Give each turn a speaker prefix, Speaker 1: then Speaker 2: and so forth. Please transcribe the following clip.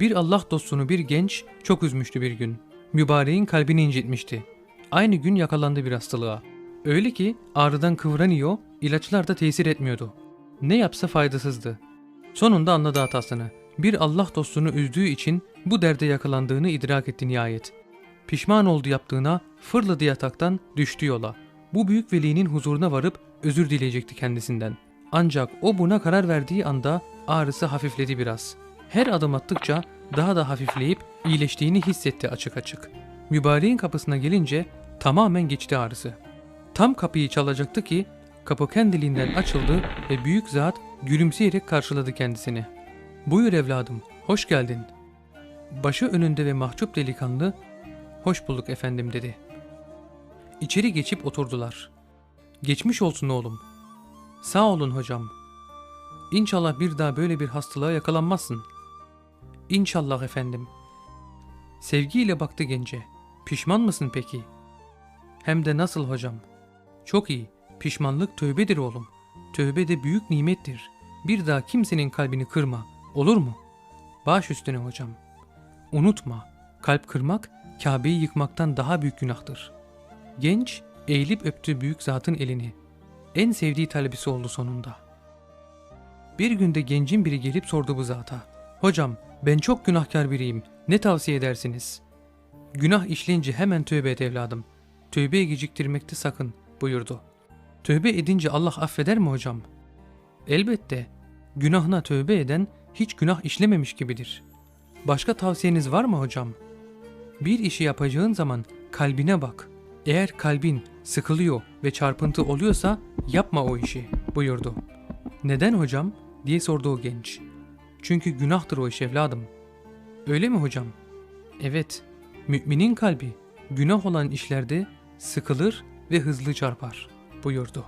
Speaker 1: Bir Allah dostunu bir genç çok üzmüştü bir gün. Mübareğin kalbini incitmişti. Aynı gün yakalandı bir hastalığa. Öyle ki ağrıdan kıvranıyor, ilaçlar da tesir etmiyordu. Ne yapsa faydasızdı. Sonunda anladı hatasını. Bir Allah dostunu üzdüğü için bu derde yakalandığını idrak etti nihayet. Pişman oldu yaptığına, fırladı yataktan, düştü yola. Bu büyük velinin huzuruna varıp özür dileyecekti kendisinden. Ancak o buna karar verdiği anda ağrısı hafifledi biraz. Her adım attıkça daha da hafifleyip iyileştiğini hissetti açık açık. Mübareğin kapısına gelince tamamen geçti ağrısı. Tam kapıyı çalacaktı ki kapı kendiliğinden açıldı ve büyük zat gülümseyerek karşıladı kendisini. Buyur evladım, hoş geldin. Başı önünde ve mahcup delikanlı, hoş bulduk efendim dedi. İçeri geçip oturdular. Geçmiş olsun oğlum. Sağ olun hocam. İnşallah bir daha böyle bir hastalığa yakalanmazsın. İnşallah efendim. Sevgiyle baktı gence. Pişman mısın peki? Hem de nasıl hocam? Çok iyi. Pişmanlık tövbedir oğlum. Tövbe de büyük nimettir. Bir daha kimsenin kalbini kırma. Olur mu? Baş üstüne hocam. Unutma. Kalp kırmak Kabe'yi yıkmaktan daha büyük günahtır. Genç eğilip öptü büyük zatın elini. En sevdiği talebesi oldu sonunda. Bir günde gencin biri gelip sordu bu zata. Hocam ben çok günahkar biriyim. Ne tavsiye edersiniz? Günah işleyince hemen tövbe et evladım. Tövbeyi geciktirmekte sakın buyurdu. Tövbe edince Allah affeder mi hocam? Elbette. Günahına tövbe eden hiç günah işlememiş gibidir. Başka tavsiyeniz var mı hocam? Bir işi yapacağın zaman kalbine bak. Eğer kalbin sıkılıyor ve çarpıntı oluyorsa yapma o işi buyurdu. Neden hocam? diye sordu o genç. Çünkü günahtır o iş evladım. Öyle mi hocam? Evet. Müminin kalbi günah olan işlerde sıkılır ve hızlı çarpar buyurdu.